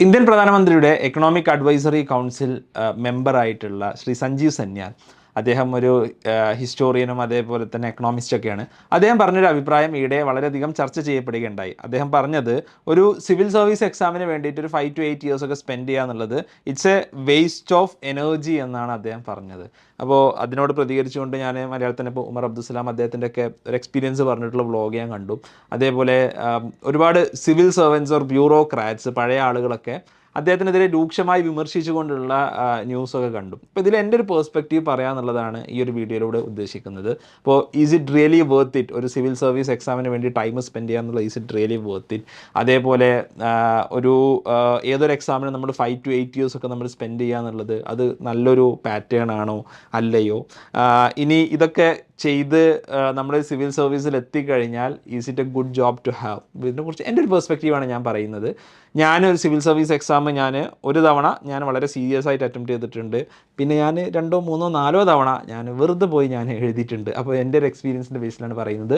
Indian പ്രധാനമന്ത്രിയുടെ economic advisory council മെമ്പറായിട്ടുള്ള ശ്രീ സഞ്ജീവ് സന്യാൽ അദ്ദേഹം ഒരു ഹിസ്റ്റോറിയനും അതേപോലെ തന്നെ എക്കണോമിസ്റ്റ് ഒക്കെയാണ്. അദ്ദേഹം പറഞ്ഞൊരു അഭിപ്രായം ഈയിടെ വളരെയധികം ചർച്ച ചെയ്യപ്പെടുകയുണ്ടായി. അദ്ദേഹം പറഞ്ഞത് ഒരു സിവിൽ സർവീസ് എക്സാമിന് വേണ്ടിയിട്ട് ഒരു ഫൈവ് ടു എയ്റ്റ് ഇയേഴ്സ് ഒക്കെ സ്പെൻഡ് ചെയ്യുക എന്നുള്ളത് it's a waste of energy എന്നാണ് അദ്ദേഹം പറഞ്ഞത്. അപ്പോൾ അതിനോട് പ്രതികരിച്ചുകൊണ്ട് ഞാൻ മലയാളത്തിന്റെ ഇപ്പോൾ ഉമർ അബ്ദുസ്സലാം അദ്ദേഹത്തിന്റെ ഒക്കെ ഒരു എക്സ്പീരിയൻസ് പറഞ്ഞിട്ടുള്ള വ്ളോഗ് ഞാൻ കണ്ടു. അതേപോലെ ഒരുപാട് സിവിൽ സർവൻസ് ഓർ ബ്യൂറോക്രാറ്റ്സ് പഴയ ആളുകളൊക്കെ അദ്ദേഹത്തിനെതിരെ രൂക്ഷമായി വിമർശിച്ചുകൊണ്ടുള്ള ന്യൂസൊക്കെ കണ്ടു. അപ്പോൾ ഇതിൽ എന്റെ ഒരു പേഴ്സ്പെക്റ്റീവ് പറയാന്നുള്ളതാണ് ഈ ഒരു വീഡിയോയിലൂടെ ഉദ്ദേശിക്കുന്നത്. അപ്പോൾ is it really worth it ഒരു സിവിൽ സർവീസ് എക്സാമിന് വേണ്ടി time spend ചെയ്യാന്നുള്ള is it really worth it അതേപോലെ ഒരു ഏതൊരു എക്സാമിന് നമ്മൾ ഫൈവ് ടു എയ്റ്റ് ഇയേഴ്സ് ഒക്കെ നമ്മൾ സ്പെൻഡ് ചെയ്യുക എന്നുള്ളത് അത് നല്ലൊരു പാറ്റേൺ ആണോ? അല്ലയോ? ഇനി ഇതൊക്കെ ചെയ്ത് നമ്മൾ സിവിൽ സർവീസിൽ എത്തിക്കഴിഞ്ഞാൽ is it a good job to have ഇതിനെക്കുറിച്ച് എന്റെ ഒരു പെർസ്പെക്റ്റീവാണ് ഞാൻ പറയുന്നത്. ഞാനൊരു സിവിൽ സർവീസ് എക്സാം ഞാൻ ഒരു തവണ ഞാൻ വളരെ സീരിയസ് ആയിട്ട് അറ്റംപ്റ്റ് ചെയ്തിട്ടുണ്ട്. പിന്നെ ഞാൻ രണ്ടോ മൂന്നോ നാലോ തവണ ഞാൻ വെറുതെ പോയി ഞാൻ എഴുതിയിട്ടുണ്ട്. അപ്പോൾ എന്റെ ഒരു എക്സ്പീരിയൻസിന്റെ ബേസിലാണ് പറയുന്നത്.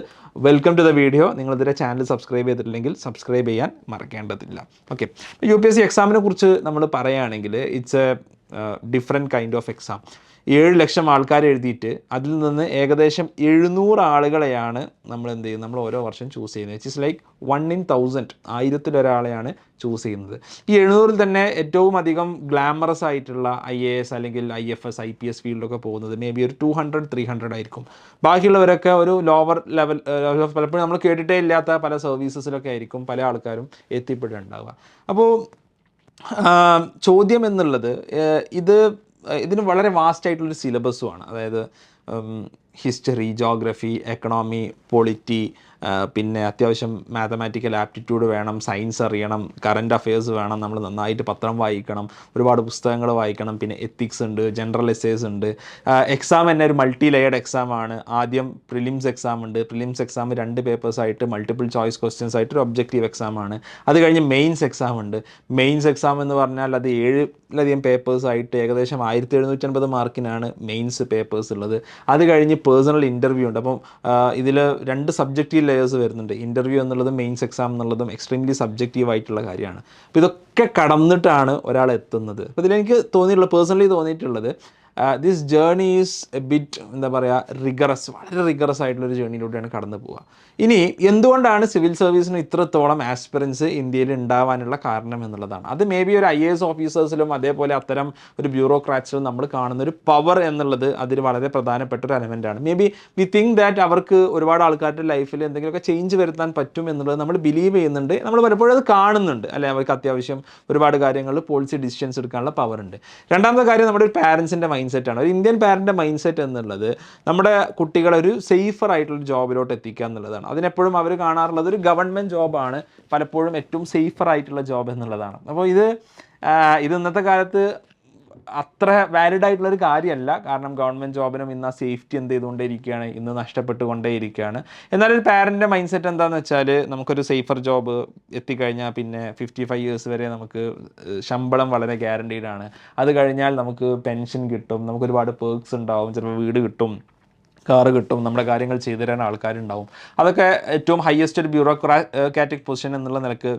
വെൽക്കം ടു ദ വീഡിയോ നിങ്ങളിതിന്റെ ചാനൽ സബ്സ്ക്രൈബ് ചെയ്തിട്ടില്ലെങ്കിൽ സബ്സ്ക്രൈബ് ചെയ്യാൻ മറക്കേണ്ടതില്ല. Okay U P S C എക്സാമിനെ കുറിച്ച് നമ്മൾ പറയുകയാണെങ്കിൽ it's a different kind of exam ഏഴ് ലക്ഷം ആൾക്കാർ എഴുതിയിട്ട് അതിൽ നിന്ന് ഏകദേശം എഴുന്നൂറ് ആളുകളെയാണ് നമ്മൾ എന്ത് ചെയ്യുന്നത്? നമ്മൾ ഓരോ വർഷം ചൂസ് ചെയ്യുന്നത്. It is like one in thousand ആയിരത്തിലൊരാളെയാണ് choose ചെയ്യുന്നത്. ഈ എഴുന്നൂറിൽ തന്നെ ഏറ്റവും അധികം ഗ്ലാമറസ് ആയിട്ടുള്ള ഐ എ എസ് അല്ലെങ്കിൽ I F S I P S ഫീൽഡൊക്കെ പോകുന്നത് മേ ബി ഒരു ടു ഹൺഡ്രഡ് ത്രീ ഹൺഡ്രഡ് ആയിരിക്കും. ബാക്കിയുള്ളവരൊക്കെ ഒരു ലോവർ ലെവൽ പലപ്പോഴും നമ്മൾ കേട്ടിട്ടേ ഇല്ലാത്ത പല സർവീസസിലൊക്കെ ആയിരിക്കും പല ആൾക്കാരും എത്തിപ്പെടുന്നുണ്ടാവുക അപ്പോൾ ചോദ്യം എന്നുള്ളത് ഇത് ഇതിന് വളരെ വാസ്റ്റ് ആയിട്ടുള്ളൊരു സിലബസുമാണ്. അതായത് ഹിസ്റ്ററി ജോഗ്രഫി എക്കണോമി പൊളിറ്റി പിന്നെ അത്യാവശ്യം മാത്തമാറ്റിക്കൽ ആപ്റ്റിറ്റ്യൂഡ് വേണം സയൻസ് അറിയണം കറന്റ് അഫയേഴ്സ് വേണം നമ്മൾ നന്നായിട്ട് പത്രം വായിക്കണം ഒരുപാട് പുസ്തകങ്ങൾ വായിക്കണം പിന്നെ എത്തിക്സ് ഉണ്ട് ജനറൽ എസ്സേസ് ഉണ്ട്. എക്സാം തന്നെ ഒരു മൾട്ടി ലെയർഡ് എക്സാം ആണ്. ആദ്യം പ്രിലിംസ് എക്സാം ഉണ്ട്. പ്രിലിംസ് എക്സാം രണ്ട് പേപ്പേഴ്സായിട്ട് മൾട്ടിപ്പിൾ ചോയ്സ് ക്വസ്റ്റ്യൻസ് ആയിട്ട് ഒരു ഒബ്ജക്റ്റീവ് എക്സാം ആണ്. അത് കഴിഞ്ഞ് മെയിൻസ് എക്സാം ഉണ്ട്. മെയിൻസ് എക്സാം എന്ന് പറഞ്ഞാൽ അത് ഏഴിലധികം പേപ്പേഴ്സ് ആയിട്ട് ഏകദേശം ആയിരത്തി എഴുന്നൂറ്റൻപത് മാർക്കിനാണ് മെയിൻസ് പേപ്പേഴ്സ് ഉള്ളത്. അത് കഴിഞ്ഞ് പേഴ്സണൽ ഇന്റർവ്യൂ ഉണ്ട്. അപ്പം ഇതിൽ രണ്ട് സബ്ജക്റ്റീവ് ലെയേഴ്സ് വരുന്നുണ്ട്. ഇന്റർവ്യൂ എന്നുള്ളതും മെയിൻസ് എക്സാം എന്നുള്ളതും എക്സ്ട്രീംലി സബ്ജക്റ്റീവ് ആയിട്ടുള്ള കാര്യമാണ്. അപ്പോൾ ഇതൊക്കെ കടന്നിട്ടാണ് ഒരാൾ എത്തുന്നത്. അപ്പോൾ ഇതിലെനിക്ക് തോന്നിയിട്ടുള്ളത് പേഴ്സണലി തോന്നിയിട്ടുള്ളത് this journey is a bit എന്താ പറയുക റിഗറസ് വളരെ റിഗറസ് ആയിട്ടുള്ളൊരു ജേർണിയിലൂടെയാണ് കടന്നു പോവുക. ഇനി എന്തുകൊണ്ടാണ് സിവിൽ സർവീസിന് ഇത്രത്തോളം ആസ്പിറൻസ് ഇന്ത്യയിൽ ഉണ്ടാവാനുള്ള കാരണം എന്നുള്ളതാണ്. അത് മേ ബി ഒരു ഐ എ എസ് ഓഫീസേഴ്സിലും അതേപോലെ അത്തരം ഒരു ബ്യൂറോക്രാറ്റ്സിലും നമ്മൾ കാണുന്ന ഒരു പവർ എന്നുള്ളത് അതിൽ വളരെ പ്രധാനപ്പെട്ട ഒരു എലമെന്റാണ് may be we think that അവർക്ക് ഒരുപാട് ആൾക്കാരുടെ ലൈഫിൽ എന്തെങ്കിലുമൊക്കെ ചേഞ്ച് വരുത്താൻ പറ്റും എന്നുള്ളത് നമ്മൾ ബിലീവ് ചെയ്യുന്നുണ്ട്. നമ്മൾ പലപ്പോഴും അത് കാണുന്നുണ്ട്. അല്ലെ അവർക്ക് അത്യാവശ്യം ഒരുപാട് കാര്യങ്ങളിൽ പോളിസി ഡിസിഷൻസ് എടുക്കാനുള്ള പവർ ഉണ്ട്. രണ്ടാമത്തെ കാര്യം നമ്മുടെ ഒരു പാരൻസിന്റെ മൈൻഡ് സെറ്റാണ് ഒരു ഇന്ത്യൻ പാരന്റെ മൈൻഡ് സെറ്റ് എന്നുള്ളത് നമ്മുടെ കുട്ടികളെ ഒരു സേഫർ ആയിട്ടുള്ള ജോബിലോട്ട് എത്തിക്കുക എന്നുള്ളതാണ്. അതിനെപ്പോഴും അവർ കാണാറുള്ളത് ഒരു ഗവൺമെന്റ് ജോബാണ് പലപ്പോഴും ഏറ്റവും സേഫർ ആയിട്ടുള്ള ജോബ് എന്നുള്ളതാണ്. അപ്പോൾ ഇത് ഇത് ഇന്നത്തെ കാലത്ത് അത്ര വാലിഡ് ആയിട്ടുള്ള ഒരു കാര്യമല്ല കാരണം ഗവൺമെന്റ് ജോബിനും ഇന്ന് ആ സേഫ്റ്റി എന്ത് ചെയ്തുകൊണ്ടേയിരിക്കുകയാണ് ഇന്ന് നഷ്ടപ്പെട്ടുകൊണ്ടേയിരിക്കുകയാണ്. എന്നാൽ ഒരു പാരന്റെ മൈൻഡ് സെറ്റ് എന്താണെന്ന് വെച്ചാൽ നമുക്കൊരു സേഫർ ജോബ് എത്തിക്കഴിഞ്ഞാൽ പിന്നെ ഫിഫ്റ്റി ഫൈവ് ഇയേഴ്സ് വരെ നമുക്ക് ശമ്പളം വളരെ ഗ്യാരണ്ടീഡ് ആണ്. അത് കഴിഞ്ഞാൽ നമുക്ക് പെൻഷൻ കിട്ടും നമുക്കൊരുപാട് പേർക്സ് ഉണ്ടാവും ചിലപ്പോൾ വീട് കിട്ടും കാറ് കിട്ടും നമ്മുടെ കാര്യങ്ങൾ ചെയ്തു തരാൻ ആൾക്കാരുണ്ടാവും. അതൊക്കെ ഏറ്റവും ഹയസ്റ്റ് ഒരു ബ്യൂറോക്രാറ്റിക് പൊസിഷൻ എന്നുള്ള നിലയ്ക്ക്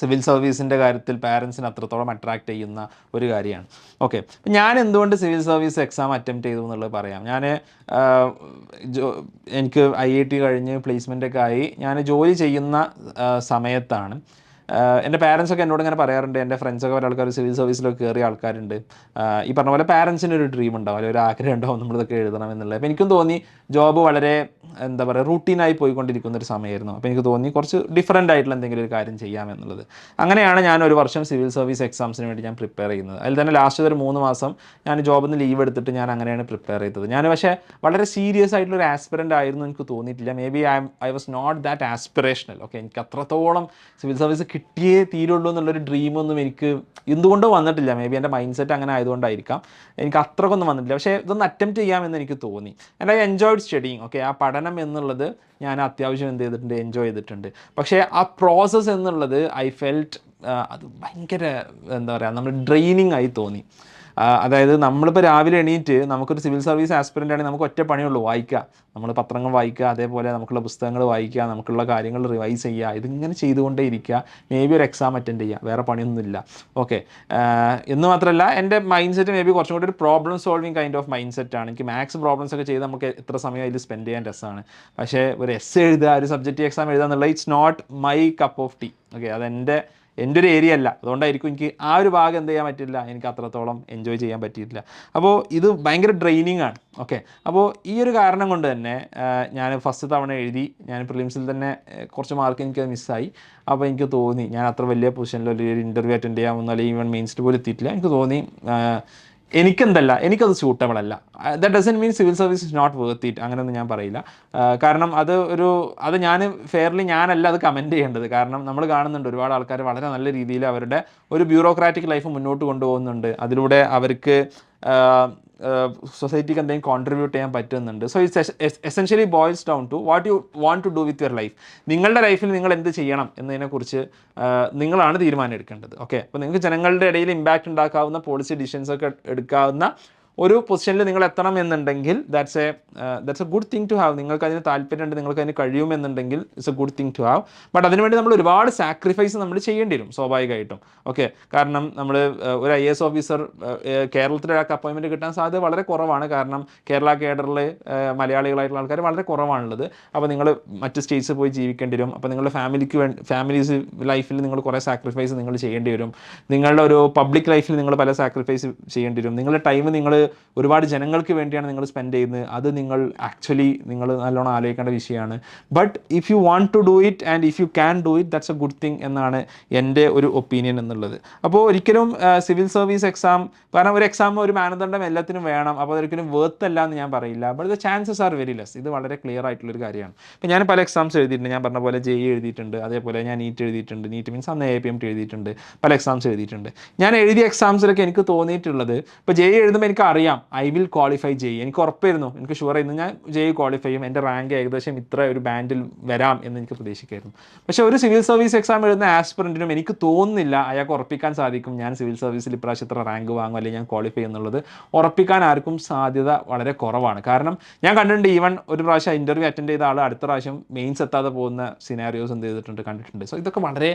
സിവിൽ സർവീസിന്റെ കാര്യത്തിൽ പാരൻസിന് അത്രത്തോളം അട്രാക്ട് ചെയ്യുന്ന ഒരു കാര്യമാണ്. ഓക്കെ ഞാൻ എന്തുകൊണ്ട് സിവിൽ സർവീസ് എക്സാം അറ്റംപ്റ്റ് ചെയ്തു എന്നുള്ളത് പറയാം. ഞാൻ എനിക്ക് ഐ ഐ ടി കഴിഞ്ഞ് പ്ലേസ്മെന്റൊക്കെ ആയി. ഞാൻ ജോലി ചെയ്യുന്ന സമയത്താണ്. എന്റെ പാരൻസൊക്കെ എന്നോട് ഇങ്ങനെ പറയാറുണ്ട്. എന്റെ ഫ്രണ്ട്സൊക്കെ പല ആൾക്കാർ സിവിൽ സർവീസിലൊക്കെ കയറിയ ആൾക്കാരുണ്ട്. ഈ പറഞ്ഞ പോലെ പാരൻസിന് ഒരു ഡ്രീം ഉണ്ടാവും. അല്ലെങ്കിൽ ഒരു ആഗ്രഹം ഉണ്ടാവും നമ്മളിതൊക്കെ എഴുതണം എന്നുള്ളത്. അപ്പോൾ എനിക്കും തോന്നി ജോബ് വളരെ എന്താ പറയുക റൂട്ടീനായി പോയിക്കൊണ്ടിരിക്കുന്ന ഒരു സമയമായിരുന്നു. അപ്പോൾ എനിക്ക് തോന്നി കുറച്ച് ഡിഫറെന്റ് ആയിട്ടുള്ള എന്തെങ്കിലും ഒരു കാര്യം ചെയ്യാമെന്നുള്ളത് അങ്ങനെയാണ് ഞാൻ ഒരു വർഷം സിവിൽ സർവീസ് എക്സാംസിന് വേണ്ടി ഞാൻ പ്രിപ്പയർ ചെയ്യുന്നത്. അതിൽ തന്നെ ലാസ്റ്റ് ഒരു മൂന്ന് മാസം ഞാൻ ജോബിൽ നിന്ന് ലീവ് എടുത്തിട്ട് ഞാൻ അങ്ങനെയാണ് പ്രിപ്പയർ ചെയ്തത്. ഞാൻ പക്ഷേ വളരെ സീരിയസ് ആയിട്ടുള്ള ഒരു ആസ്പിറന്റ് ആയിരുന്നു എനിക്ക് തോന്നിയിട്ടില്ല. May be I I was not that aspirational okay എനിക്ക് അത്രത്തോളം സിവിൽ സർവീസ് കിട്ടിയേ തീരുള്ളൂ എന്നുള്ളൊരു ഡ്രീമൊന്നും എനിക്ക് എന്തുകൊണ്ടോ വന്നിട്ടില്ല. മേ ബി എന്റെ മൈൻഡ് സെറ്റ് അങ്ങനെ ആയതുകൊണ്ടായിരിക്കാം. എനിക്ക് അത്രക്കൊന്നും വന്നിട്ടില്ല. പക്ഷേ ഇതൊന്ന് അറ്റംപ്റ്റ് ചെയ്യാമെന്ന് എനിക്ക് തോന്നി. And I enjoyed studying okay ആ പഠനം എന്നുള്ളത് ഞാൻ അത്യാവശ്യം എന്ത് ചെയ്തിട്ടുണ്ട് എൻജോയ് ചെയ്തിട്ടുണ്ട്. പക്ഷേ ആ പ്രോസസ്സ് എന്നുള്ളത് ഐ ഫെൽറ്റ് അത് ഭയങ്കര എന്താ പറയുക നമ്മൾ ഡ്രെയിനിങ് ആയി തോന്നി. അതായത് നമ്മളിപ്പോൾ രാവിലെ എണീറ്റ് നമുക്കൊരു സിവിൽ സർവീസ് ആസ്പിറന്റ് ആണെങ്കിൽ നമുക്ക് ഒറ്റ പണിയുള്ളൂ വായിക്കുക നമ്മൾ പത്രങ്ങൾ വായിക്കുക അതേപോലെ നമുക്കുള്ള പുസ്തകങ്ങൾ വായിക്കുക നമുക്കുള്ള കാര്യങ്ങൾ റിവൈസ് ചെയ്യുക. ഇതിങ്ങനെ ചെയ്തുകൊണ്ടേ ഇരിക്കുക. മേ ബി ഒരു എക്സാം അറ്റൻഡ് ചെയ്യുക. വേറെ പണിയൊന്നുമില്ല. ഓക്കെ എന്ന് മാത്രമല്ല എന്റെ മൈൻഡ് സെറ്റ് മേ ബി കുറച്ചും കൂടി ഒരു problem solving kind of mind set ആണ്. എനിക്ക് മാത്സ് പ്രോബ്ലംസ് ഒക്കെ ചെയ്ത് നമുക്ക് എത്ര സമയം അതിൽ സ്പെൻഡ് ചെയ്യാൻ രസമാണ്. പക്ഷേ ഒരു എസ് എഴുതുക ഒരു സബ്ജക്റ്റ് എക്സാം എഴുതുക എന്നുള്ളത് it's not my cup of tea okay അതെന്റെ എന്റെ ഒരു ഏരിയ അല്ല. അതുകൊണ്ടായിരിക്കും എനിക്ക് ആ ഒരു ഭാഗം എന്ത് ചെയ്യാൻ പറ്റില്ല എനിക്ക് അത്രത്തോളം എൻജോയ് ചെയ്യാൻ പറ്റിയിട്ടില്ല. അപ്പോൾ ഇത് ഭയങ്കര ഡ്രെയിനിങ് ആണ്. ഓക്കെ അപ്പോൾ ഈ ഒരു കാരണം കൊണ്ട് തന്നെ ഞാൻ ഫസ്റ്റ് തവണ എഴുതി ഞാൻ പ്രിലിംസിൽ തന്നെ കുറച്ച് മാർക്ക് എനിക്ക് മിസ്സായി അപ്പോൾ എനിക്ക് തോന്നി ഞാൻ അത്ര വലിയ പൊസിഷനിൽ ഒരു ഇന്റർവ്യൂ അറ്റൻഡ് ചെയ്യാമെന്നോ അല്ലെങ്കിൽ ഈവൻ മെയിൻസ്റ്റ് പോലും എത്തിയിട്ടില്ല. എനിക്ക് തോന്നി എനിക്കെന്തല്ല എനിക്കത് സ്യൂട്ടബിൾ അല്ല. That doesn't mean civil service is not worth it അങ്ങനെയൊന്നും ഞാൻ പറയില്ല. കാരണം അത് ഒരു അത് ഞാൻ ഫെയർലി ഞാനല്ല അത് കമന്റ് ചെയ്യേണ്ടത്. കാരണം നമ്മൾ കാണുന്നുണ്ട് ഒരുപാട് ആൾക്കാർ വളരെ നല്ല രീതിയിൽ അവരുടെ ഒരു ബ്യൂറോക്രാറ്റിക് ലൈഫ് മുന്നോട്ട് കൊണ്ടുപോകുന്നുണ്ട്. അതിലൂടെ അവർക്ക് സൊസൈറ്റിക്ക് എന്തെങ്കിലും കോൺട്രിബ്യൂട്ട് ചെയ്യാൻ പറ്റുന്നുണ്ട്. So it's essentially boils down to what you want to do with your life നിങ്ങളുടെ ലൈഫിൽ നിങ്ങൾ എന്ത് ചെയ്യണം എന്നതിനെക്കുറിച്ച് നിങ്ങളാണ് തീരുമാനം എടുക്കേണ്ടത്. ഓക്കെ അപ്പോൾ നിങ്ങൾക്ക് ജനങ്ങളുടെ ഇടയിൽ ഇമ്പാക്റ്റ് ഉണ്ടാക്കാവുന്ന പോളിസി ഡിസിഷൻസ് ഒക്കെ എടുക്കാവുന്ന ഒരു പൊസിഷനിൽ നിങ്ങൾ എത്തണം എന്നുണ്ടെങ്കിൽ that's a that's a good thing to have നിങ്ങൾക്ക് അതിന് താല്പര്യമുണ്ട് നിങ്ങൾക്ക് അതിന് കഴിയുമെന്നുണ്ടെങ്കിൽ it's a good thing to have but അതിനുവേണ്ടി നമ്മൾ ഒരുപാട് സാക്രിഫൈസ് നമ്മൾ ചെയ്യേണ്ടി വരും സ്വാഭാവികമായിട്ടും. ഓക്കെ കാരണം നമ്മൾ ഒരു ഐ എസ് ഓഫീസർ കേരളത്തിൽ ഒരാൾക്ക് അപ്പോയിൻമെന്റ് കിട്ടാൻ സാധ്യത വളരെ കുറവാണ്. കാരണം കേരള കേഡറിൽ മലയാളികളായിട്ടുള്ള ആൾക്കാർ വളരെ കുറവാണുള്ളത്. അപ്പോൾ നിങ്ങൾ മറ്റ് സ്റ്റേറ്റ്സ് പോയി ജീവിക്കേണ്ടി വരും. അപ്പോൾ നിങ്ങളുടെ ഫാമിലിക്ക് വേണ്ടി ഫാമിലീസ് ലൈഫിൽ നിങ്ങൾ കുറേ സാക്രിഫൈസ് നിങ്ങൾ ചെയ്യേണ്ടി വരും. നിങ്ങളുടെ ഒരു പബ്ലിക് ലൈഫിൽ നിങ്ങൾ പല സാക്രിഫൈസ് ചെയ്യേണ്ടി വരും. നിങ്ങളുടെ ടൈം നിങ്ങൾ ഒരുപാട് ജനങ്ങൾക്ക് വേണ്ടിയാണ് നിങ്ങൾ സ്പെൻഡ് ചെയ്യുന്നത്. അത് നിങ്ങൾ ആക്ച്വലി നിങ്ങൾ നല്ലോണം ആലോചിക്കേണ്ട വിഷയമാണ്. But if you want to do it and if you can do it that's a good thing എന്നാണ് എന്റെ ഒരു ഒപ്പീനിയൻ എന്നുള്ളത്. അപ്പോൾ ഒരിക്കലും സിവിൽ സർവീസ് എക്സാം കാരണം ഒരു എക്സാം ഒരു മാനദണ്ഡം എല്ലാത്തിനും വേണം. അപ്പോൾ അതൊരിക്കലും വേർത്ത് അല്ല എന്ന് ഞാൻ പറയില്ല. But the chances are very less ഇത് വളരെ ക്ലിയർ ആയിട്ടുള്ള ഒരു കാര്യമാണ്. ഇപ്പോൾ ഞാൻ പല എക്സാംസ് എഴുതിയിട്ടുണ്ട്. ഞാൻ പറഞ്ഞ പോലെ ജെ ഇ എഴുതിയിട്ടുണ്ട്. അതേപോലെ ഞാൻ നീറ്റ് എഴുതിയിട്ടുണ്ട്. നീറ്റ് മീൻസ് അന്ന് എ പി എം ടി എഴുതിയിട്ടുണ്ട്. പല എക്സാംസ് എഴുതിയിട്ടുണ്ട്. ഞാൻ എഴുതിയ എക്സാംസിലൊക്കെ എനിക്ക് തോന്നിയിട്ടുള്ളത് ഇപ്പോൾ ജെ എഴുതുമ്പോൾ എനിക്ക് അറിയാം. ഐ വിൽ ക്വാളിഫൈ ചെയ്യും എനിക്ക് ഉറപ്പായിരുന്നു എനിക്ക് ഷുവർ ആയിരുന്നു. ഞാൻ ജെ ക്വാളിഫൈ ചെയ്യും. എന്റെ റാങ്ക് ഏകദേശം ഇത്ര ഒരു ബാൻഡിൽ വരാം എന്ന് എനിക്ക് പ്രതീക്ഷിക്കായിരുന്നു. പക്ഷേ ഒരു സിവിൽ സർവീസ് എക്സാം എഴുതുന്ന ആസ്പിറന്റിനും എനിക്ക് തോന്നുന്നില്ല അയാൾക്ക് ഉറപ്പിക്കാൻ സാധിക്കും. ഞാൻ സിവിൽ സർവീസിൽ ഇപ്രാവശ്യം ഇത്ര റാങ്ക് വാങ്ങും അല്ലെങ്കിൽ ഞാൻ ക്വാളിഫൈ എന്നുള്ളത് ഉറപ്പിക്കാൻ ആർക്കും സാധ്യത വളരെ കുറവാണ്. കാരണം ഞാൻ കണ്ടിട്ടുണ്ട് ഈവൻ ഒരു പ്രാവശ്യം ഇന്റർവ്യൂ അറ്റൻഡ് ചെയ്ത ആൾ അടുത്ത പ്രാവശ്യം മെയിൻസ് എത്താതെ പോകുന്ന സിനാരിയോസ് എന്ത് ചെയ്തിട്ടുണ്ട് കണ്ടിട്ടുണ്ട്. സോ ഇതൊക്കെ വളരെ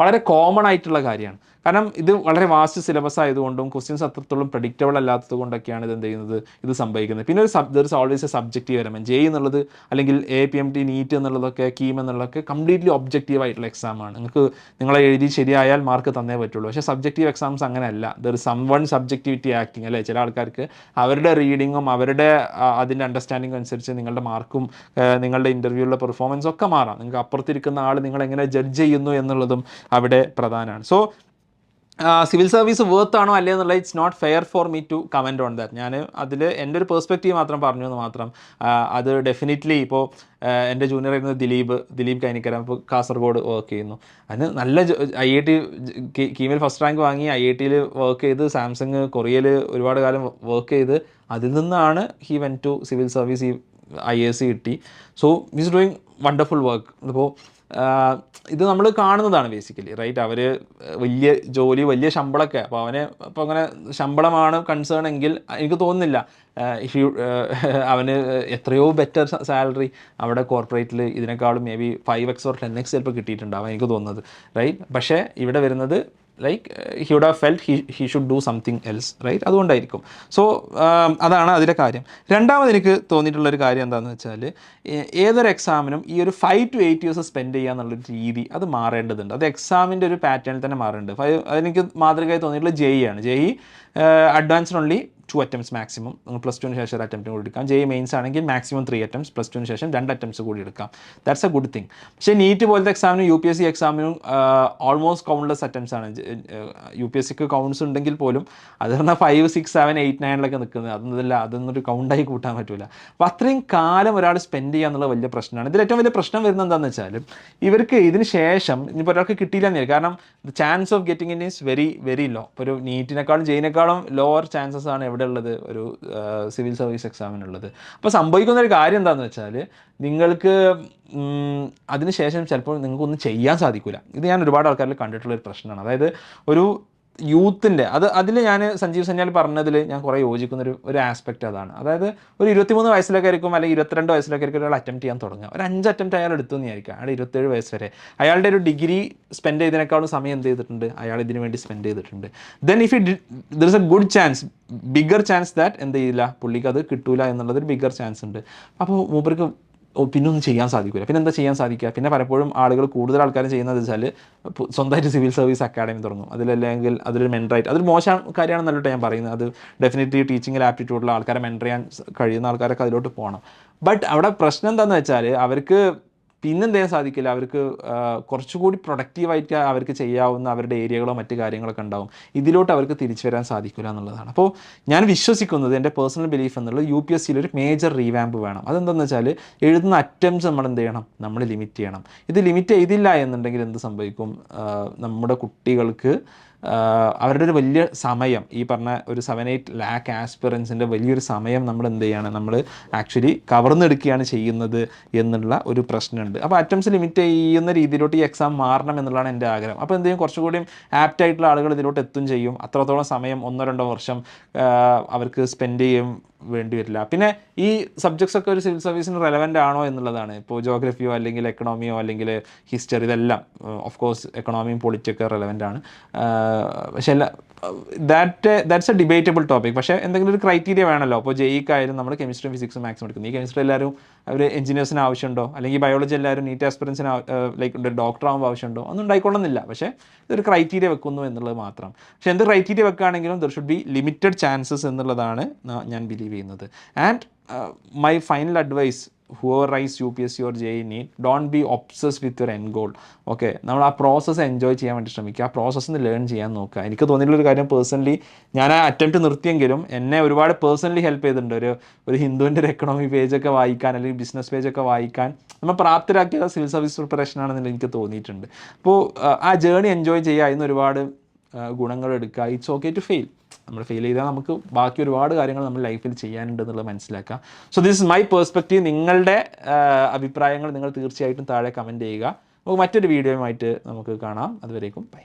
വളരെ കോമൺ ആയിട്ടുള്ള കാര്യമാണ്. കാരണം ഇത് വളരെ വാസ്റ്റ് സിലബസ് ആയതുകൊണ്ടും ക്വസ്റ്റ്യൻസ് അത്രത്തോളം പ്രഡിക്റ്റബിൾ അല്ലാത്തത് കൊണ്ടൊക്കെയാണ് ഇത് എന്ത് ചെയ്യുന്നത് ഇത് സംഭവിക്കുന്നത്. പിന്നെ ഒരു sub there is always a subjective element J എന്നുള്ളത് അല്ലെങ്കിൽ A P M T NEET എന്നുള്ളതൊക്കെ കീം എന്നുള്ളതൊക്കെ കംപ്ലീറ്റ്ലി ഒബ്ജക്റ്റീവ് ആയിട്ടുള്ള എക്സാമാണ് നിങ്ങൾക്ക് നിങ്ങളെ എഴുതി ശരിയായാൽ മാർക്ക് തന്നേ പറ്റുള്ളൂ. പക്ഷേ സബ്ജക്റ്റീവ് എക്സാംസ് അങ്ങനെയല്ല. There some one subjectivity acting അല്ലേ? ചില ആൾക്കാർക്ക് അവരുടെ റീഡിങ്ങും അവരുടെ അതിന്റെ അണ്ടർസ്റ്റാൻഡിങ്ങും അനുസരിച്ച് നിങ്ങളുടെ മാർക്കും നിങ്ങളുടെ ഇന്റർവ്യൂവിലെ പെർഫോമൻസ് ഒക്കെ മാറാം. നിങ്ങൾക്ക് അപ്പുറത്തിരിക്കുന്ന ആൾ നിങ്ങളെങ്ങനെ ജഡ്ജ് ചെയ്യുന്നു എന്നുള്ളതും അവിടെ പ്രധാനമാണ്. സോ സിവിൽ സർവീസ് വേർത്ത് ആണോ അല്ലേ എന്നുള്ളത് it's not fair for me to comment on that ഞാൻ അതിൽ എന്റെ ഒരു പെർസ്പെക്റ്റീവ് മാത്രം പറഞ്ഞു എന്ന് മാത്രം. അത് ഡെഫിനറ്റ്ലി ഇപ്പോൾ എന്റെ ജൂനിയർ ആയിരുന്നത് ദിലീപ് ദിലീപ് കൈനിക്കരം ഇപ്പോൾ കാസർഗോഡ് വർക്ക് ചെയ്യുന്നു. അതിന് നല്ല ഐ ഐ ടി കീമിൽ ഫസ്റ്റ് റാങ്ക് വാങ്ങി ഐ ഐ ടിയിൽ വർക്ക് ചെയ്ത് സാംസങ് കൊറിയയിൽ ഒരുപാട് കാലം വർക്ക് ചെയ്ത് അതിൽ നിന്നാണ് he went to civil service ഈ ഐ എസ് സി കിട്ടി. So is doing wonderful work ഇപ്പോൾ ഇത് നമ്മൾ കാണുന്നതാണ് ബേസിക്കലി റൈറ്റ് അവർ വലിയ ജോലി വലിയ ശമ്പളമൊക്കെ അപ്പോൾ അവനെ അപ്പോൾ അങ്ങനെ ശമ്പളമാണ് കൺസേൺ എങ്കിൽ എനിക്ക് തോന്നുന്നില്ല അവന് എത്രയോ ബെറ്റർ സാലറി അവിടെ കോർപ്പറേറ്റിൽ ഇതിനേക്കാളും maybe five x or ten x ചിലപ്പോൾ കിട്ടിയിട്ടുണ്ടാവും എനിക്ക് തോന്നുന്നത് റൈറ്റ് പക്ഷേ ഇവിടെ വരുന്നത് like he would have felt he he should do something else right അതുകൊണ്ടായിരിക്കും. സോ അതാണ് അതിന്റെ കാര്യം. രണ്ടാമത് എനിക്ക് തോന്നിയിട്ടുള്ളൊരു കാര്യം എന്താണെന്ന് വെച്ചാൽ ഏതൊരു എക്സാമിനും ഈ ഒരു five to eight years spend ചെയ്യുക എന്നുള്ളൊരു രീതി അത് മാറേണ്ടതുണ്ട്. അത് എക്സാമിന്റെ ഒരു പാറ്റേണിൽ തന്നെ മാറുന്നുണ്ട് ഫൈവ് അതെനിക്ക് മാതൃകയായി തോന്നിയിട്ടുള്ള ജെ ആണ്. JEE advanced only two attempts maximum നിങ്ങൾ പ്ലസ് ടുവിന് ശേഷം ഒരു അറ്റംപ്റ്റ് കൂടി എടുക്കാം. ജെ മെയിൻസ് ആണെങ്കിൽ മാക്സിമം ത്രീ അറ്റംപ്റ്റ്സ് പ്ലസ് ടുവിന് ശേഷം രണ്ട് അറ്റംപ്റ്റ്സ് കൂടി എടുക്കാം. ദാറ്റ്സ് എ ഗുഡ് തിങ് പക്ഷേ നീറ്റ് പോലത്തെ എക്സാമിനും യു പി എസ് സി എക്സാമിനും ഓൾമോസ്റ്റ് കൗണ്ട്ലെസ് അറ്റംപ്റ്റ്സ് ആണ്. യു പി എസ് സിക്ക് കൗണ്ട്സ് ഉണ്ടെങ്കിൽ പോലും അത് പറഞ്ഞാൽ ഫൈവ് സിക്സ് സെവൻ എയ്റ്റ് നയനിലൊക്കെ നിൽക്കുന്നത്. അതൊന്നുമില്ല അതൊന്നും ഒരു കൗണ്ടായി കൂട്ടാൻ പറ്റില്ല അപ്പോൾ അത്രയും കാലം ഒരാൾ സ്പെൻഡ് ചെയ്യുക എന്നുള്ള വലിയ പ്രശ്നമാണ്. ഇതിൽ ഏറ്റവും വലിയ പ്രശ്നം വരുന്നത് എന്താണെന്ന് വെച്ചാൽ ഇവർക്ക് ഇതിന് ശേഷം ഇനിയിപ്പോൾ ഒരാൾക്ക് കിട്ടിയില്ല എന്ന് കാരണം കാരണം chance of getting in is very very low ഇപ്പോൾ ഒരു നീറ്റിനേക്കാളും ജെയിനേക്കാളും ലോവർ ചാൻസസ് ആണ് എവിടെ ഉള്ളത് ഒരു സിവിൽ സർവീസ് എക്സാമിനുള്ളത്. അപ്പോൾ സംഭവിക്കുന്ന ഒരു കാര്യം എന്താണെന്ന് വെച്ചാൽ നിങ്ങൾക്ക് അതിനുശേഷം ചിലപ്പോൾ നിങ്ങൾക്കൊന്നും ചെയ്യാൻ സാധിക്കില്ല ഇത് ഞാൻ ഒരുപാട് ആൾക്കാരിൽ കണ്ടിട്ടുള്ള ഒരു പ്രശ്നമാണ്. അതായത് ഒരു യൂത്തിന്റെ അത് അതിൽ ഞാൻ സഞ്ജീവ് സന്യാൽ പറഞ്ഞതിൽ ഞാൻ കുറേ യോജിക്കുന്ന ഒരു ആസ്പെക്റ്റ് അതാണ്. അതായത് ഒരു ഇരുപത്തിമൂന്ന് വയസ്സിലൊക്കെ ആയിരിക്കും അല്ലെങ്കിൽ ഇരുപത്തിരണ്ട് വയസ്സിലൊക്കെ ആയിരിക്കും ഒരാൾ അറ്റംപ്റ്റ് ചെയ്യാൻ തുടങ്ങുക. ഒരു അഞ്ച് അറ്റംപ്റ്റ് അയാൾ എടുത്തു വിചാരിക്കുക. അയാൾ ഇരുപത്തേഴ് വയസ്സ് വരെ. അയാളുടെ ഒരു ഡിഗ്രി സ്പെൻഡ് ചെയ്തതിനേക്കാളും സമയം എന്ത് ചെയ്തിട്ടുണ്ട്? അയാൾ ഇതിനു വേണ്ടി സ്പെൻഡ് ചെയ്തിട്ടുണ്ട്. Then if it there is a good chance bigger chance that എന്ത് ചെയ്യില്ല പുള്ളിക്ക് അത് കിട്ടൂല എന്നുള്ളതൊരു ബിഗർ ചാൻസ് ഉണ്ട്. അപ്പോൾ മൂപ്പർക്ക് ഓ പിന്നെ ഒന്നും ചെയ്യാൻ സാധിക്കില്ല പിന്നെ എന്താ ചെയ്യാൻ സാധിക്കുക പിന്നെ പലപ്പോഴും ആളുകൾ കൂടുതൽ ആൾക്കാരും ചെയ്യുന്നത് വെച്ചാൽ സ്വന്തമായിട്ട് സിവിൽ സർവീസ് അക്കാഡമി തുടങ്ങും. അതിലല്ലെങ്കിൽ അതൊരു മെന്ററായിട്ട് അതൊരു മോശം കാര്യമാണെന്നല്ലോ ഞാൻ പറയുന്നത്. അത് ഡെഫിനറ്റ്ലി ടീച്ചിങ്ങിൽ ആപ്റ്റിറ്റ്യൂഡുള്ള ആൾക്കാരെ മെന്റർ ചെയ്യാൻ കഴിയുന്ന ആൾക്കാരൊക്കെ അതിലോട്ട് പോകണം ബട്ട് അവിടെ പ്രശ്നം എന്താണെന്ന് വെച്ചാൽ അവർക്ക് പിന്നെന്ത് സാധിക്കില്ല? അവർക്ക് കുറച്ചുകൂടി പ്രൊഡക്റ്റീവായിട്ട് അവർക്ക് ചെയ്യാവുന്ന അവരുടെ ഏരിയകളോ മറ്റു കാര്യങ്ങളൊക്കെ ഉണ്ടാവും. ഇതിലോട്ട് അവർക്ക് തിരിച്ചു വരാൻ സാധിക്കില്ല എന്നുള്ളതാണ്. അപ്പോൾ ഞാൻ വിശ്വസിക്കുന്നത് എന്റെ പേഴ്സണൽ ബിലീഫ് എന്നുള്ളത് യു പി എസ് സിയിൽ ഒരു മേജർ റീവാമ്പ് വേണം. അതെന്താണെന്ന് വെച്ചാൽ എഴുതുന്ന അറ്റംപ്റ്റ്സ് നമ്മൾ എന്ത് ചെയ്യണം? നമ്മൾ ലിമിറ്റ് ചെയ്യണം. ഇത് ലിമിറ്റ് ചെയ്തില്ല എന്നുണ്ടെങ്കിൽ എന്ത് സംഭവിക്കും? നമ്മുടെ കുട്ടികൾക്ക് അവരുടെ ഒരു വലിയ സമയം ഈ പറഞ്ഞ ഒരു സെവൻ എയ്റ്റ് ലാക്ക് ആസ്പിറൻസിന്റെ വലിയൊരു സമയം നമ്മൾ എന്ത് ചെയ്യാണ്? നമ്മൾ ആക്ച്വലി കവർന്നെടുക്കുകയാണ് ചെയ്യുന്നത് എന്നുള്ള ഒരു പ്രശ്നമുണ്ട്. അപ്പോൾ അറ്റംസ് ലിമിറ്റ് ചെയ്യുന്ന രീതിയിലോട്ട് ഈ എക്സാം മാറണം എന്നുള്ളതാണ് എന്റെ ആഗ്രഹം. അപ്പോൾ എന്തെങ്കിലും കുറച്ചുകൂടി ആപ്റ്റ് ആയിട്ടുള്ള ആളുകൾ ഇതിലോട്ട് എത്തും ചെയ്യും. അത്രത്തോളം സമയം ഒന്നോ രണ്ടോ വർഷം അവർക്ക് സ്പെൻഡ് ചെയ്യും വേണ്ടി വരില്ല. പിന്നെ ഈ സബ്ജക്ട്സ് ഒക്കെ ഒരു സിവിൽ സർവീസിന് റെലവന്റ് ആണോ എന്നുള്ളതാണ്. ഇപ്പോൾ ജോഗ്രഫിയോ അല്ലെങ്കിൽ എക്കണോമിയോ അല്ലെങ്കിൽ ഹിസ്റ്ററി ഇതെല്ലാം ഓഫ് കോഴ്സ് എക്കണോമിയും പൊളിറ്റിയൊക്കെ റെലവന്റ് ആണ്. പക്ഷേ that that's a debatable topic പക്ഷേ എന്തെങ്കിലും ഒരു ക്രൈറ്റീരിയ വേണമല്ലോ അപ്പോൾ ജെയ്ക്കായാലും നമ്മൾ കെമിസ്ട്രിയും ഫിസിക്സും മാത്സും എടുക്കുന്നത് ഈ കെമിസ്ട്രി എല്ലാവരും അവർ എഞ്ചിനീയേഴ്സിന് ആവശ്യമുണ്ടോ? അല്ലെങ്കിൽ ബയോളജി എല്ലാവരും നീറ്റ് ആസ്പിറൻസിന് ലൈക്ക് ഡോക്ടർ ആകുമ്പോൾ ആവശ്യമുണ്ടോ? ഒന്നും ഉണ്ടായിക്കൊള്ളുന്നില്ല. പക്ഷേ ഇതൊരു ക്രൈറ്റീരിയ വെക്കുന്നു എന്നുള്ളത് മാത്രം. പക്ഷേ എന്ത് criteria വെക്കുകയാണെങ്കിലും there should be limited chances എന്നുള്ളതാണ് ഞാൻ ബിലീവ് ചെയ്യുന്നത്. And my final advice whoever writes U P S C or JEE don't be obsess with your end goal okay നമ്മൾ ആ പ്രോസസ്സ് എൻജോയ് ചെയ്യാൻ വേണ്ടി ശ്രമിക്കുക. ആ പ്രോസസ്സിൽ നിന്ന് ലേൺ ചെയ്യാൻ നോക്കുക. എനിക്ക് തോന്നിയിട്ടുള്ളൊരു കാര്യം പേഴ്സണലി ഞാൻ ആ അറ്റംപ്റ്റ് നിർത്തിയെങ്കിലും എന്നെ ഒരുപാട് പേഴ്സണലി ഹെൽപ്പ് ചെയ്തിട്ടുണ്ട്. ഒരു ഒരു ഹിന്ദുവിന്റെ ഒരു എക്കണോമി പേജൊക്കെ വായിക്കാൻ അല്ലെങ്കിൽ ബിസിനസ് പേജൊക്കെ വായിക്കാൻ. നമ്മൾ പ്രാപ്തരാക്കിയ സിവിൽ സർവീസ് പ്രിപ്പറേഷൻ ആണെന്ന് എനിക്ക് തോന്നിയിട്ടുണ്ട്. അപ്പോൾ ആ ജേണി എൻജോയ് ചെയ്യുക. അതിന് ഒരുപാട് ഗുണങ്ങൾ എടുക്കുക. ഇറ്റ്സ് ഓക്കെ ടു ഫെയിൽ നമ്മൾ ഫീൽ ചെയ്താൽ നമുക്ക് ബാക്കി ഒരുപാട് കാര്യങ്ങൾ നമ്മൾ ലൈഫിൽ ചെയ്യാനുണ്ട് എന്നുള്ളത് മനസ്സിലാക്കാം. So this is my perspective നിങ്ങളുടെ അഭിപ്രായങ്ങൾ നിങ്ങൾ തീർച്ചയായിട്ടും താഴെ കമന്റ് ചെയ്യുക. നമുക്ക് മറ്റൊരു വീഡിയോയുമായിട്ട് നമുക്ക് കാണാം. അതുവരേക്കും ബൈ